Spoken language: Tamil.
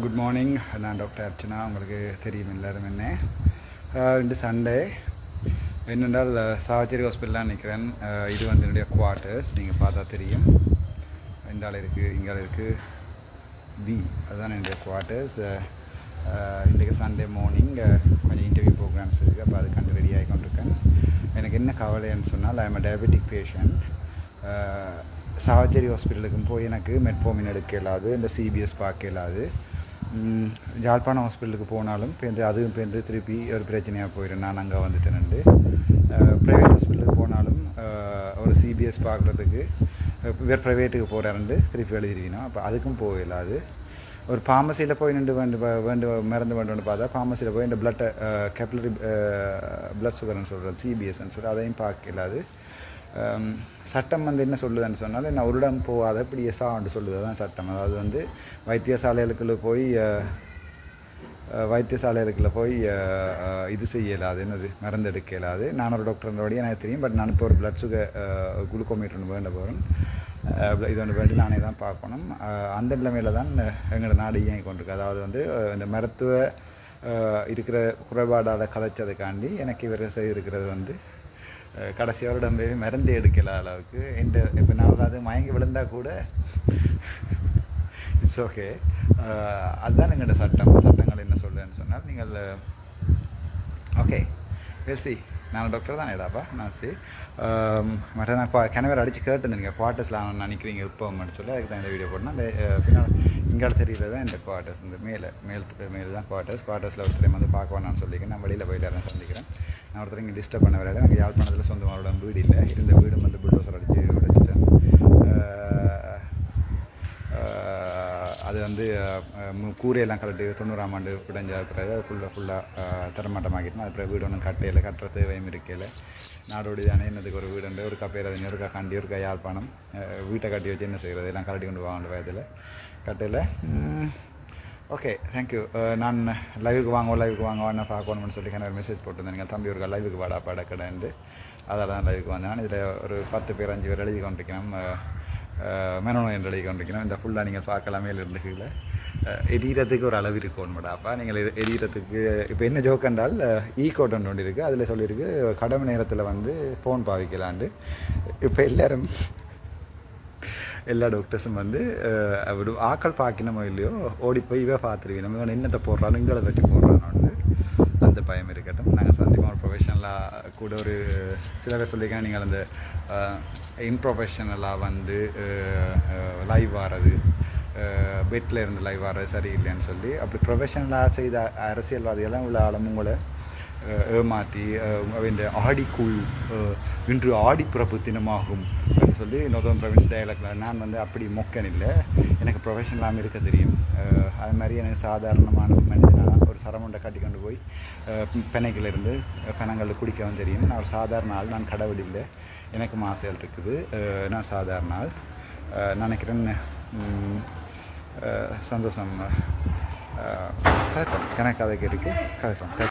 குட் மார்னிங் நான் டாக்டர் அர்ச்சனா. உங்களுக்கு தெரியும் எல்லாரும் என்ன? இன்று சண்டே என்னென்றால் சாவச்சேரி ஹாஸ்பிட்டலாக நிற்கிறேன் இது வந்து என்னுடைய குவார்ட்டர்ஸ் நீங்கள் பார்த்தா தெரியும். இந்த ஆள் இருக்குது இங்கே இருக்குது பி அதுதான் என்னுடைய குவார்ட்டர்ஸ் இன்றைக்கு சண்டே மார்னிங் கொஞ்சம் இன்டர்வியூ ப்ரோக்ராம்ஸ் இருக்குது அப்போ அதுக்காண்டு ரெடி ஆகி கொண்டிருக்கேன். எனக்கு என்ன கவலைன்னு சொன்னால் I am diabetic patient Chavakachcheri ஹாஸ்பிட்டலுக்கும் போய் எனக்கு மெட்ஃபோமின் எடுக்க இயலாது. இந்த சிபிஎஸ் பார்க்க இயலாது. ஜாழ்ப்பாணம் ஹாஸ்பிட்டலுக்கு போனாலும் பேருந்து அதுவும் பேருந்து திருப்பி ஒரு பிரச்சனையாக போயிடும் நான் அங்கே வந்துட்டேன் ப்ரைவேட் ஹாஸ்பிட்டலுக்கு போனாலும் ஒரு சிபிஎஸ் பார்க்குறதுக்கு வேறு ப்ரைவேட்டுக்கு போகிறாருண்டு திருப்பி எழுதிருக்கணும். அப்போ அதுக்கும் போக இயலாது ஒரு ஃபார்மசியில் போய் நின்று வேண்டு வேண்டு மருந்து வேண்டும்னு பார்த்தா ஃபார்மசியில் போய் இந்த பிளட்டை கேப்லரி பிளட் சுகர்னு சொல்கிறது சிபிஎஸ்ன்னு சொல்லி அதையும் பார்க்க இயலாது சட்டம் வந்து என்ன சொல்லுதுன்னு சொன்னால் நான் ஒரு இடம் போகாத இப்படி எசான்னு சொல்லுது தான் சட்டம். அதாவது வந்து வைத்தியசாலைகளுக்குள்ள போய் வைத்தியசாலைகளுக்குள்ள போய் இது செய்ய இயலாது என்னது? மருந்து எடுக்க இயலாது நான் ஒரு எனக்கு தெரியும். பட் நான் இப்போ ஒரு பிளட் சுகர் குளுக்கோமீட்டர் ஒன்று வேண்ட போகிறேன் இது ஒன்று வேண்டி நானே தான் பார்க்கணும். அந்த நிலைமையில் தான் எங்களோட நாடு இயங்கி கொண்டிருக்கு. அதாவது வந்து இந்த மருத்துவ இருக்கிற இருக்கிற குறைபாடால் கலைச்சதுக்காண்டி எனக்கு இவர் செய்திருக்கிறது வந்து கடைசி வருடம் போய் மருந்து எடுக்கல அளவுக்கு. இந்த இப்போ நான் அது மயங்கி விழுந்தால் கூட இட்ஸ் ஓகே அதுதான் எங்களோட சட்டம். சட்டங்கள் என்ன சொல்லுன்னு சொன்னால் நீங்கள் ஓகே வெல்சி நான் டாக்டர் தான் ஏதாப்பா நான் சி மற்ற நான் கிணவர் அடித்து கேட்டுருந்தீங்க குவார்ட்டர்ஸில் நான் நினைக்கிறீங்க இப்போ சொல்லி அதுக்கு தான் இந்த வீடியோ போடணும். பின்னால் இங்கால தெரியல தான் இந்த குவார்ட்டர்ஸ் இந்த மேலே மேல் மேலே தான் குவார்ட்டர்ஸ் குவார்ட்டர்ஸில் ஒருத்தரையும் வந்து பார்க்க வேணாம்னு சொல்லிக்கிறேன். நான் வெளியில் போயிட்டு யாரும் சந்திக்கிறேன். நான் ஒருத்தர் இங்கே டிஸ்டர்ப் பண்ண வரையில எனக்கு யாழ்ப்பாணத்தில் சொந்தமானோட வீடு இல்லை. இருந்த வீடும் வந்து புல்டோசர் அடித்து உடைச்சிட்டேன். அது வந்து கூரையெல்லாம் கலட்டி தொண்ணூறாம் ஆண்டு விடைஞ்ச பிறகு அது ஃபுல்லாக ஃபுல்லாக தரமாட்டமாக்கிட்டோம் அது பிறகு வீடு ஒன்றும் கட்டையில் கட்டுற தேவையும் இருக்கையில் நாடோடி தானே என்னதுக்கு ஒரு வீடு உண்டு. ஒரு கப்பேரதனி ஒரு கண்டி ஒரு யாழ்ப்பாணம். வீட்டை கட்டி வச்சு என்ன செய்கிறது எல்லாம் கலட்டி கொண்டு வாங்க வயதில் கட்டையில் ஓகே தேங்க்யூ uh, நான் லைவுக்கு வாங்க லைவுக்கு வாங்க என்ன பார்க்கணும்னு சொல்லி எனக்கு மெசேஜ் போட்டிருந்தேன். தம்பி ஒரு லைவுக்கு வாடா பாட கடைண்டு அதால் தான் லைவுக்கு வந்தேன். இதில் ஒரு பத்து பேர் அஞ்சு பேர் எழுதி கொண்டிருக்கணும். மெனோ என்று எழுதி கொண்டிருக்கணும். இந்த ஃபுல்லாக நீங்கள் பார்க்கலாமே இருந்து கீழே. எரியறதுக்கு ஒரு அளவு இருக்கும் மேடாப்பா நீங்கள் இது எரியறதுக்கு இப்போ என்ன ஜோக் என்றால் ஈ கோட்டன் e ஒன்று இருக்குது அதில் சொல்லியிருக்கு கடமை நேரத்தில் வந்து ஃபோன் பாவிக்கலான்ட்டு. இப்போ எல்லோரும் எல்லா டாக்டர்ஸும் வந்து அஹ், அவர் ஆக்கள் பார்க்கணுமோ இல்லையோ ஓடி போய் இவ பார்த்துருவீங்க. நம்ம என்னத்தை போடுறானோ இங்களை பற்றி போடுறானோன்னு அந்த பயம் இருக்கட்டும். நாங்கள் சந்திப்போம். ஒரு ப்ரொஃபஷனலாக கூட ஒரு சில பேர் சொல்லியிருக்கேன் நீங்கள் அந்த இம்ப்ரொஃபஷனலாக வந்து லைவ் வாரது பெட்டில் இருந்து லைவ் ஆறது சரியில்லைன்னு சொல்லி அப்படி ப்ரொஃபஷனலாக செய்த அரசியல்வாதிகள்லாம் உள்ள ஆளும் கூட ஏமாற்றி அவன் ஆடிக்குள் இன்று ஆடி பிரபு தினமாகும் அப்படின்னு சொல்லி நோதம் ப்ரொவின்ஸ் டயலாக்ல நான் வந்து அப்படி மொக்கன் இல்லை. எனக்கு ப்ரொஃபஷனலாக இருக்க தெரியும். அது மாதிரி எனக்கு சாதாரணமான மனிதனாக ஒரு சரமுண்டை கட்டி கொண்டு போய் பெனைக்கில் இருந்து பெனங்களில் குடிக்கவும் தெரியும். நான் ஒரு சாதாரண ஆள் நான் கடவுள் இல்லை. எனக்கும் ஆசைகள் இருக்குது. நான் சாதாரண ஆள். நினைக்கிறேன் சந்தோஷம் அஹ், கதைப்போம் கணக்கு கதைக்கு இருக்குது கதைப்போம்